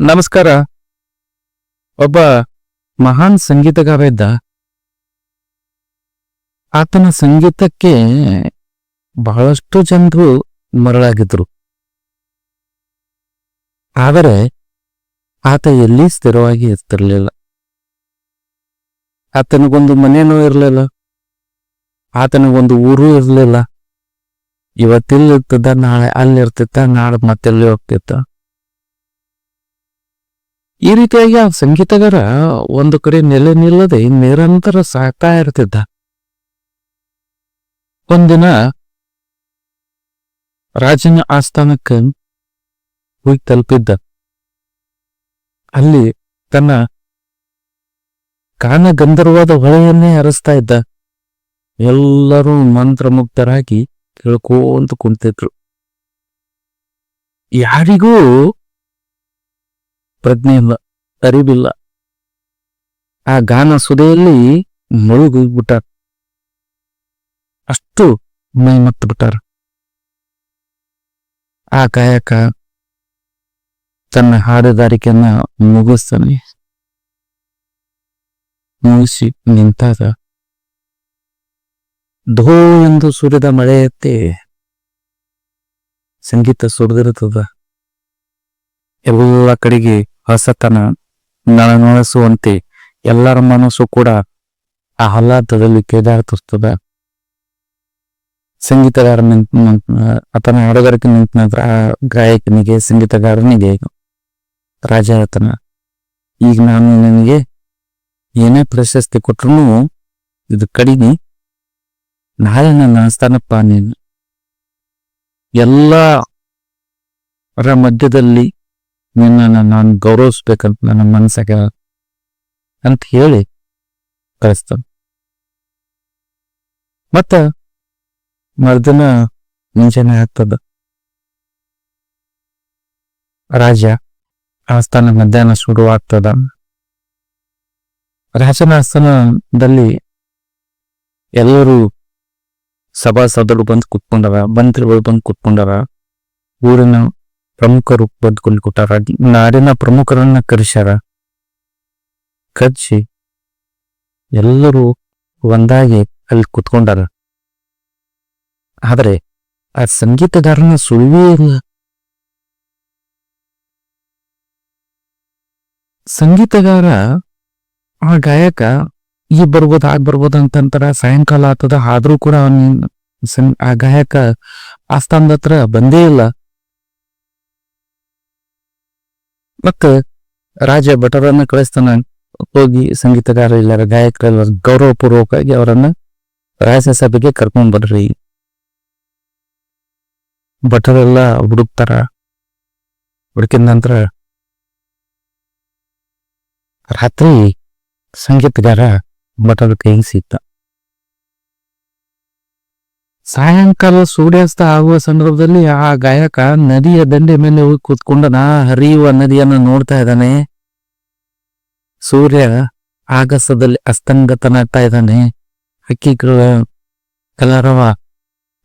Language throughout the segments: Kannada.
ನಮಸ್ಕಾರ. ಒಬ್ಬ ಮಹಾನ್ ಸಂಗೀತಗಾರ ಇದ್ದ. ಆತನ ಸಂಗೀತಕ್ಕೆ ಬಹಳಷ್ಟು ಜನರು ಮರಳಾಗಿದ್ರು. ಆದರೆ ಆತ ಎಲ್ಲಿ ಸ್ಥಿರವಾಗಿ ಇರ್ತಿರ್ಲಿಲ್ಲ. ಆತನಿಗೊಂದು ಮನೆಯೂ ಇರಲಿಲ್ಲ. ಆತನಿಗೊಂದು ಊರೂ ಇರಲಿಲ್ಲ. ಇವತ್ತಿಲ್ಲಿರ್ತದ ನಾಳೆ ಅಲ್ಲಿರ್ತಿತ್ತ ನಾಳೆ ಮತ್ತೆಲ್ಲಿ ಹೋಗ್ತಿತ್ತ? ಈ ರೀತಿಯಾಗಿ ಆ ಸಂಗೀತಗಾರ ಒಂದು ಕಡೆ ನೆಲೆ ನಿಲ್ಲದೆ ನಿರಂತರ ಸಾಕ್ತಾ ಇರ್ತಿದ್ದ. ಒಂದಿನ ರಾಜನ ಆಸ್ಥಾನಕ್ಕೆ ಹೋಗಿ ತಲುಪಿದ್ದ. ಅಲ್ಲಿ ತನ್ನ ಕಾನ ಗಂಧರ್ವಾದ ಹೊಳೆಯನ್ನೇ ಅರಸ್ತಾ ಇದ್ದ. ಎಲ್ಲರೂ ಮಂತ್ರಮುಗ್ಧರಾಗಿ ಕೇಳ್ಕೊಂತ ಕುಂತಿದ್ರು. ಯಾರಿಗೂ ಪ್ರಜ್ಞೆ ಇಲ್ಲ ಅರಿವಿಲ್ಲ. ಆ ಗಾನ ಸುದೆಯಲ್ಲಿ ಮುಳುಗೋಗ್ಬಿಟ್ಟ ಅಷ್ಟು ಮೈ ಮತ್ತು ಬಿಟ್ಟಾರ ಆ ಗಾಯಕ ತನ್ನ ಹಾಡುಗಾರಿಕೆಯನ್ನ ಮುಗಿಸ್ತಾನೆ. ಮುಗಿಸಿ ನಿಂತಾದ. ಧೋ ಎಂದು ಸುರಿದ ಮಳೆಯತ್ತೆ. ಸಂಗೀತ ಸುರಿದಿರುತ್ತದ. ಎಲ್ಲ ಕಡೆಗೆ ಹೊಸತನ ನಳನೊಳಸುವಂತೆ ಎಲ್ಲರ ಮನಸ್ಸು ಕೂಡ ಆಹ್ಲಾದದಲ್ಲಿ ಕೇದಾಡ್ತಿರ್ತದ ಸಂಗೀತಗಾರ ನಿಂತ ಆತನ ಹಾಡುಗಾರಿಕೆ ನಿಂತ ನಂತರ ಆ ಗಾಯಕನಿಗೆ, ಸಂಗೀತಗಾರನಿಗೆ ರಾಜ ಆತನ ಈಗ ನಾನು ನಿನಗೆ ಏನೇ ಪ್ರಶಸ್ತಿ ಕೊಟ್ರು ಇದು ಕಡಿಮೆ. ನಾಳೆ ನನ್ನ ಆಸ್ಥಾನಪ್ಪ ನೀನು. ಎಲ್ಲರ ಮಧ್ಯದಲ್ಲಿ ನಿನ್ನನ್ನು ನಾನು ಗೌರವಿಸ್ಬೇಕಂತ ನನ್ನ ಮನಸ್ಸಾಗ ಅಂತ ಹೇಳಿ ಕಳಿಸ್ತಾನೆ. ಮತ್ತ ಮರ್ದಿನ ಮುಂಜಾನೆ ಆಗ್ತದ. ರಾಜ ಆಸ್ಥಾನ ಮಧ್ಯಾಹ್ನ ಶುರು ಆಗ್ತದ ರಾಜನ ಆಸ್ಥಾನದಲ್ಲಿ ಎಲ್ಲರೂ ಸಭಾ ಸದರು ಬಂದು ಕುತ್ಕೊಂಡವ, ಮಂತ್ರಿಗಳು ಬಂದು ಕುತ್ಕೊಂಡವ. ಊರಿನ ಪ್ರಮುಖರು ಬದ್ದು ಕೊಟ್ಟಾರ ನಾಡಿನ ಪ್ರಮುಖರನ್ನ ಕರೆಸ್ಯಾರ. ಕರ್ಸಿ ಎಲ್ಲರೂ ಒಂದಾಗಿ ಅಲ್ಲಿ ಕುತ್ಕೊಂಡಾರ. ಆದರೆ ಆ ಸಂಗೀತಗಾರನ ಸುಳಿವೇ ಇಲ್ಲ. ಸಂಗೀತಗಾರ, ಆ ಗಾಯಕ, ಈ ಬರ್ಬೋದು ಆಗ್ ಬರ್ಬೋದು ಅಂತಂತಾರ. ಸಾಯಂಕಾಲ ಆತದ, ಆದ್ರೂ ಕೂಡ ಅವನ ಆ ಗಾಯಕ ಆಸ್ಥಾನದ ಹತ್ರ ಬಂದೇ ಇಲ್ಲ. ಮತ್ತ ರಾಜ ಭಟರನ್ನ ಕಳಿಸ್ತಾನ. ಹೋಗಿ ಸಂಗೀತಗಾರ ಇಲ್ಲಾರ ಗಾಯಕರೆಲ್ಲ ಗೌರವಪೂರ್ವಕವಾಗಿ ಅವರನ್ನ ರಾಜಸಭೆಗೆ ಕರ್ಕೊಂಡ್ ಬರ್ರಿ. ಭಟರೆಲ್ಲ ಹುಡುಕ್ತಾರ. ಹುಡುಕಿದ ನಂತರ ರಾತ್ರಿ ಸಂಗೀತಗಾರ ಭಟರ ಕೈಗೆ ಸಿಕ್ತ. ಸಾಯಂಕಾಲ ಸೂರ್ಯಾಸ್ತ ಆಗುವ ಸಂದರ್ಭದಲ್ಲಿ ಆ ಗಾಯಕ ನದಿಯ ದಂಡೆ ಮೇಲೆ ಹೋಗಿ ಕೂತ್ಕೊಂಡನ ಹರಿಯುವ ನದಿಯನ್ನ ನೋಡ್ತಾ ಇದ್ದಾನೆ. ಸೂರ್ಯ ಆಗಸದಲ್ಲಿ ಅಸ್ತಂಗತನಾಗ್ತಾ ಇದ್ದಾನೆ. ಅಕ್ಕಿ ಕಲರವ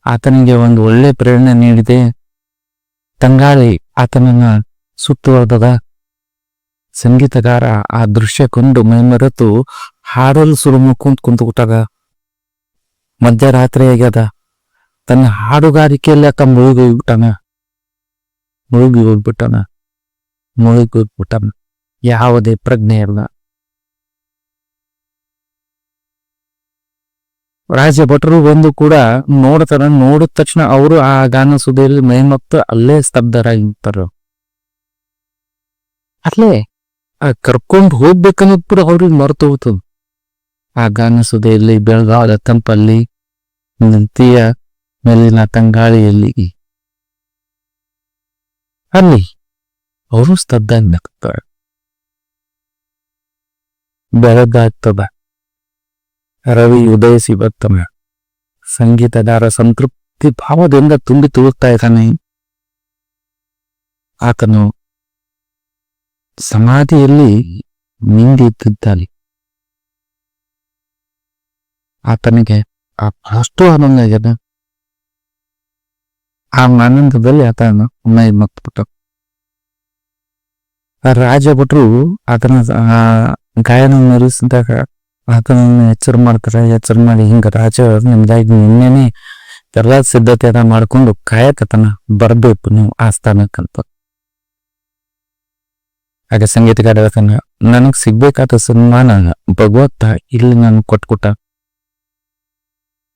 ಆತನಿಗೆ ಒಂದು ಒಳ್ಳೆ ಪ್ರೇರಣೆ ನೀಡಿದೆ. ತಂಗಾಳಿ ಆತನನ್ನ ಸುತ್ತುವರ್ದದ ಸಂಗೀತಗಾರ ಆ ದೃಶ್ಯ ಕೊಂಡು ಮೈಮರೆತು ಹಾಡಲು ಸುರುಮು ಕುಂತ್ ಕುಂತ್ಬಿಟ್ಟಾಗ ಮಧ್ಯರಾತ್ರಿ ಆಗ್ಯದ ತನ್ನ ಹಾಡುಗಾರಿಕೆಯಲ್ಲಿ ಆತ ಮುಳುಗಿ ಹೋಗ್ಬಿಟ್ಟಾನ? ಮುಳುಗಿ ಹೋಗ್ಬಿಟ್ಟಾನ? ಮುಳುಗಿ ಹೋಗ್ಬಿಟ್ಟಾನ? ಯಾವುದೇ ಪ್ರಜ್ಞೆ ಇಲ್ಲ. ರಾಜ ಭಟ್ರು ಬಂದು ಕೂಡ ನೋಡ್ತಾರ, ನೋಡಿದ ತಕ್ಷಣ ಅವರು ಆ ಗಾನ ಸುದ್ದಿಯಲ್ಲಿ ಮೈಮತ್ತು ಅಲ್ಲೇ ಸ್ತಬ್ಧರಾಗಿರ್ತಾರ. ಅಲ್ಲೇ ಆ ಕರ್ಕೊಂಡು ಹೋಗ್ಬೇಕನ್ನೋದು ಕೂಡ ಅವ್ರಿಗೆ ಮರೆತು ಹೋಗ್ತದ ಆ ಗಾನ ಸುದೆಯಲ್ಲಿ ಬೆಳಗಾವದ ತಂಪಲ್ಲಿ ನದಿಯ ಮೇಲಿನ ತಂಗಾಳಿಯಲ್ಲಿ ಅಲ್ಲಿ ಅವರು ಸ್ತಬ್ಧ ನಗ್ತಾರೆ ಬೆಳಗಾಗ್ತದ. ರವಿ ಉದಯಿಸಿ ಬರ್ತಾನೆ ಸಂಗೀತಗಾರ ಸಂತೃಪ್ತಿ ಭಾವದಿಂದ ತುಂಬಿ ತುಳುಕ್ತಾ ಇದ್ದಾನೆ. ಆತನು ಸಮಾಧಿಯಲ್ಲಿ ನಿಂದಿದ್ದಾನೆ ಆತನಿಗೆ ಆ ಅಷ್ಟು ಆನಂದ ಆ ಆನಂದದಲ್ಲಿ ಆತನ ಮೈ ಮತ್ಬಿಟ್ಟು ರಾಜ ಭಟ್ರು ಆತನ ಗಾಯನ ಮೆರೆಸಿದಾಗ ಆತನನ್ನು ಎಚ್ಚರ ಮಾಡ್ತಾರೆ. ಎಚ್ಚರ ಮಾಡಿ ಹಿಂಗ ರಾಜ ನಿಮ್ದಾಗಿ ನಿನ್ನೆನೆ ಎಲ್ಲ ಸಿದ್ಧತೆ ಎಲ್ಲ ಮಾಡ್ಕೊಂಡು ಕಾಯಕತನ ಬರಬೇಕು ನೀವು ಆ ಸ್ಥಾನಕ್ಕಂತ. ಆಗ ಸಂಗೀತಗಾರ ಹೇಳ್ತಾನೆ ನನಗ್ ಸಿಗ್ಬೇಕಾದ ಸನ್ಮಾನ ಭಗವತ್ತ ಇಲ್ಲಿ ನಾನು ಕೊಟ್ಕೊಟ್ಟ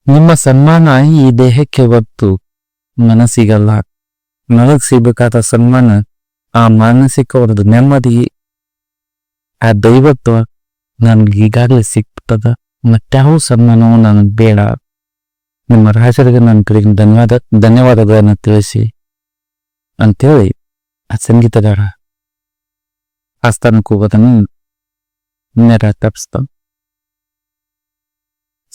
ನಿಮ್ಮ ಸನ್ಮಾನ ಈ ದೇಹಕ್ಕೆ ಹೊತ್ತು ಮನಸ್ಸಿಗಲ್ಲ ನನಗ್ ಸಿಗಬೇಕಾದ ಸನ್ಮಾನ ಆ ಮಾನಸಿಕ ಒಂದು ನೆಮ್ಮದಿ, ಆ ದೈವತ್ವ ನನ್ಗೆ ಈಗಾಗಲೇ ಸಿಗ್ತದ. ಮತ್ತಾವ ಸನ್ಮಾನವು ನನಗೆ ಬೇಡ. ನಿಮ್ಮ ರಾಜರಿಗೆ ನನ್ನ ಕಡೆಗೆ ಧನ್ಯವಾದ, ಧನ್ಯವಾದಗಳನ್ನು ತಿಳಿಸಿ ಅಂತೇಳಿ ಆ ಸಂಗೀತಗಾರ ಆಸ್ಥಾನಕ್ಕೆ ಹೋಗೋದನ್ನು ನೆರ ತಪ್ಪಿಸ್ತಾನೆ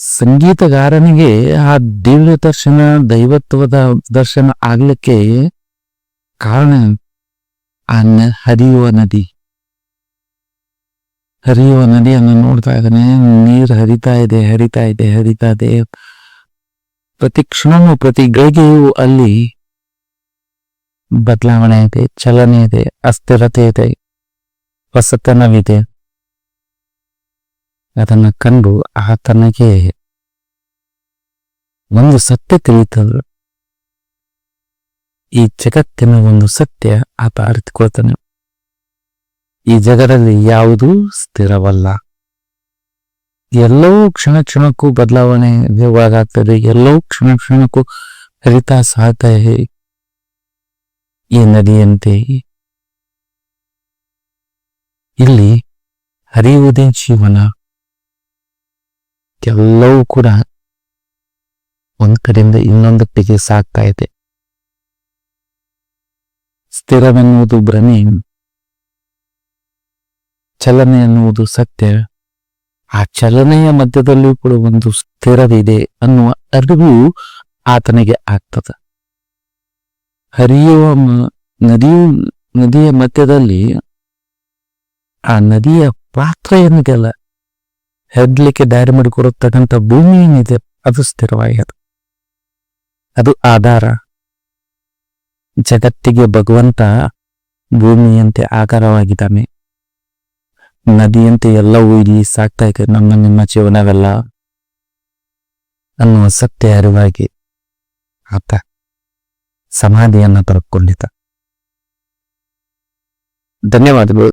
ಸಂಗೀತಗಾರನಿಗೆ ಆ ದಿವ್ಯ ದರ್ಶನ, ದೈವತ್ವದ ದರ್ಶನ ಆಗ್ಲಿಕ್ಕೆ ಕಾರಣ ಆ ಹರಿಯುವ ನದಿ. ಹರಿಯುವ ನದಿಯನ್ನು ನೋಡ್ತಾ ಇದ್ದಾನೆ, ನೀರು ಹರಿತಾ ಇದೆ ಹರಿತಾ ಇದೆ ಹರಿತಾ ಇದೆ. ಪ್ರತಿ ಕ್ಷಣವೂ, ಪ್ರತಿ ಗಳಿಗೆಯೂ ಅಲ್ಲಿ ಬದಲಾವಣೆ ಇದೆ, ಚಲನೆ ಇದೆ, ಅಸ್ಥಿರತೆ ಇದೆ ಹೊಸತನವಿದೆ ಅದನ್ನ ಕಂಡು ಆತನಿಗೆ ಒಂದು ಸತ್ಯ ತಿಳಿತದ. ಈ ಜಗತ್ತಿನ ಒಂದು ಸತ್ಯ ಆತ ಅರಿತುಕೊಳ್ತಾನೆ. ಈ ಜಗದಲ್ಲಿ ಯಾವುದೂ ಸ್ಥಿರವಲ್ಲ. ಎಲ್ಲವೂ ಕ್ಷಣ ಕ್ಷಣಕ್ಕೂ ಬದಲಾವಣೆ ಒಳಗಾಗ್ತದೆ. ಎಲ್ಲವೂ ಕ್ಷಣ ಕ್ಷಣಕ್ಕೂ ಹರಿತಾ ಇದೆ ಈ ನದಿಯಂತೆ. ಇಲ್ಲಿ ಹರಿಯುವುದೇ ಜೀವನ. ಎಲ್ಲವೂ ಕೂಡ ಒಂದು ಕಡೆಯಿಂದ ಇನ್ನೊಂದು ಕಡೆಗೆ ಸಾಕ್ತಾ ಇದೆ. ಸ್ಥಿರವೆನ್ನುವುದು ಭ್ರಮೆ, ಚಲನೆ ಎನ್ನುವುದು ಸತ್ಯ. ಆ ಚಲನೆಯ ಮಧ್ಯದಲ್ಲಿಯೂ ಕೂಡ ಒಂದು ಸ್ಥಿರವಿದೆ ಅನ್ನುವ ಅರಿವು ಆತನಿಗೆ ಆಗ್ತದ. ಹರಿಯುವ ನದಿಯು, ನದಿಯ ಮಧ್ಯದಲ್ಲಿ ಆ ನದಿಯ ಪಾತ್ರ ಏನಿದೆಯಲ್ಲ ಹೆಡ್ಲಿಕ್ಕೆ ದಾರಿ ಮಾಡಿಕೊಡತಕ್ಕಂಥ ಭೂಮಿ ಏನಿದೆ, ಅದು ಸ್ಥಿರವಾಗಿದೆ ಅದು ಆಧಾರ. ಜಗತ್ತಿಗೆ ಭಗವಂತ ಭೂಮಿಯಂತೆ ಆಕಾರವಾಗಿದ್ದಾನೆ. ನದಿಯಂತೆ ಎಲ್ಲವೂ ಇಲ್ಲಿ ಸಾಕ್ತಾ ಇದೆ, ನಮ್ಮ ನಿಮ್ಮ ಜೀವನವೆಲ್ಲ. ಅನ್ನುವ ಸತ್ಯ ಅರಿವಾಗಿ ಆತ ಸಮಾಧಿಯನ್ನು ತರಕೊಂಡಿದ್ದ ಧನ್ಯವಾದಗಳು.